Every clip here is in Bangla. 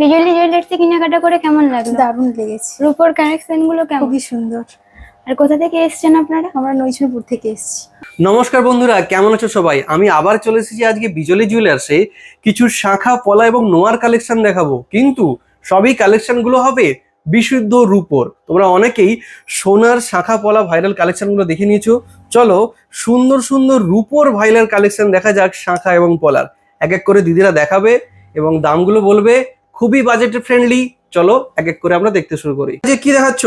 বিজলি জুয়েলার্সে কেনাকাটা করে কেমন লাগল? দারুণ লেগেছে। রূপোর কানেকশনগুলো কেমন? খুবই সুন্দর। আর কোথা থেকে এসেছেন আপনারা? আমরা নৈশপুর থেকে এসেছি। নমস্কার বন্ধুরা কেমন আছো সবাই? আমি আবার চলে এসেছি আজকে বিজলি জুয়েলার্সে কিছু শাখা পলা এবং নোয়ার কালেকশন দেখাবো। কিন্তু সবই কালেকশনগুলো হবে বিশুদ্ধ রূপোর। তোমরা অনেকেই সোনার শাখা পলা ভাইরাল কালেকশনগুলো দেখে নিয়েছো। চলো সুন্দর সুন্দর রূপোর ভাইরাল কালেকশন দেখা যাক শাখা এবং পলার। এক এক করে দিদিরা দেখাবে এবং দামগুলো বলবে। খুবই বাজেট ফ্রেন্ডলি চলো এক এক করে আমরা দেখতে শুরু করি। যে কি দেখাচ্ছ?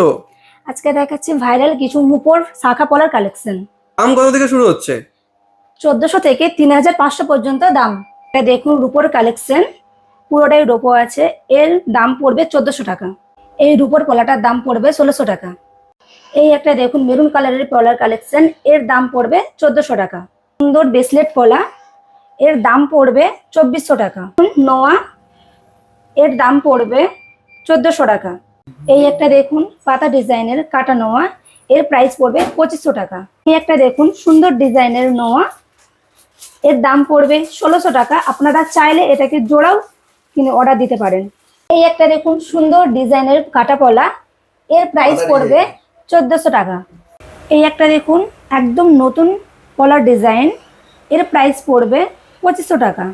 আজকে দেখাচ্ছি ভাইরাল কিছু মুপোর শাখা পলার কালেকশন দাম কত থেকে শুরু হচ্ছে? চোদ্দশো থেকে তিন হাজার পাঁচশো পর্যন্ত দাম। এটা দেখুন রুপোর কালেকশন পুরোটাই রূপো আছে। এর দাম পড়বে চোদ্দশো টাকা। এই রুপোর পলাটার দাম পড়বে ষোলোশো টাকা। এই একটা দেখুন মেরুন কালারের পলার কালেকশন এর দাম পড়বে চোদ্দশো টাকা। সুন্দর ব্রেসলেট পলা। এর দাম পড়বে চব্বিশশো টাকা। নোয়া এর দাম পড়বে চোদ্দশো টাকা। এই একটা দেখুন পাতা ডিজাইনের কাটা নোয়া এর প্রাইস পড়বে পঁচিশশো টাকা। এই একটা দেখুন সুন্দর ডিজাইনের নোয়া এর দাম পড়বে ষোলোশো টাকা। আপনারা চাইলে এটাকে জোড়াও কিনে অর্ডার দিতে পারেন। এই একটা দেখুন সুন্দর ডিজাইনের কাটা পলা এর প্রাইস পড়বে চোদ্দোশো টাকা। এই একটা দেখুন একদম নতুন পলার ডিজাইন এর প্রাইস পড়বে পঁচিশশো টাকা।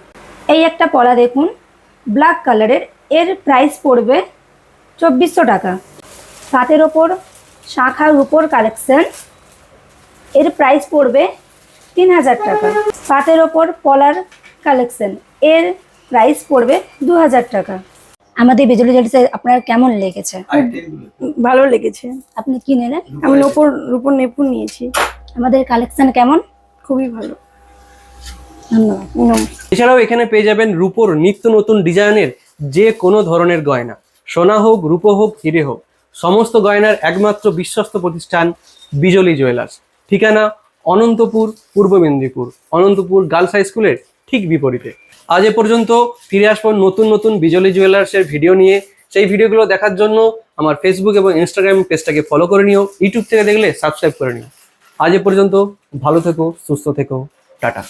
এই একটা পলা দেখুন ব্ল্যাক কালারের এর প্রাইস পড়বে চব্বিশশো টাকা। সাতের ওপর শাখার উপর কালেকশন এর প্রাইস পড়বে তিন হাজার টাকা। সাতের ওপর পলার কালেকশন এর প্রাইস পড়বে দু হাজার টাকা। আমাদের বিজলি জলিসে আপনার কেমন লেগেছে? ভালো লেগেছে। আপনি কি নিলেন? আমি ওপর রূপর নেপুর নিয়েছি। আমাদের কালেকশন কেমন? খুবই ভালো। এছাড়াও এখানে পেয়ে যাবেন রূপোর নিত্য নতুন ডিজাইনের যে কোনো ধরনের গয়না। সোনা হোক, রূপো হোক, হিরে হোক, সমস্ত গয়নার একমাত্র বিশ্বস্ত প্রতিষ্ঠান বিজলি জুয়েলার্স। ঠিকানা অনন্তপুর, পূর্ব মেদিনীপুর, অনন্তপুর গার্লস হাই স্কুলের ঠিক বিপরীতে। আজ এ পর্যন্ত ফিরে আসব নতুন নতুন বিজলি জুয়েলার্সের ভিডিও নিয়ে। সেই ভিডিওগুলো দেখার জন্য আমার ফেসবুক এবং ইনস্টাগ্রাম পেজটাকে ফলো করে নিও। ইউটিউব থেকে দেখলে সাবস্ক্রাইব করে নিও। আজ এ পর্যন্ত ভালো থেকো, সুস্থ থেকো, টাটা।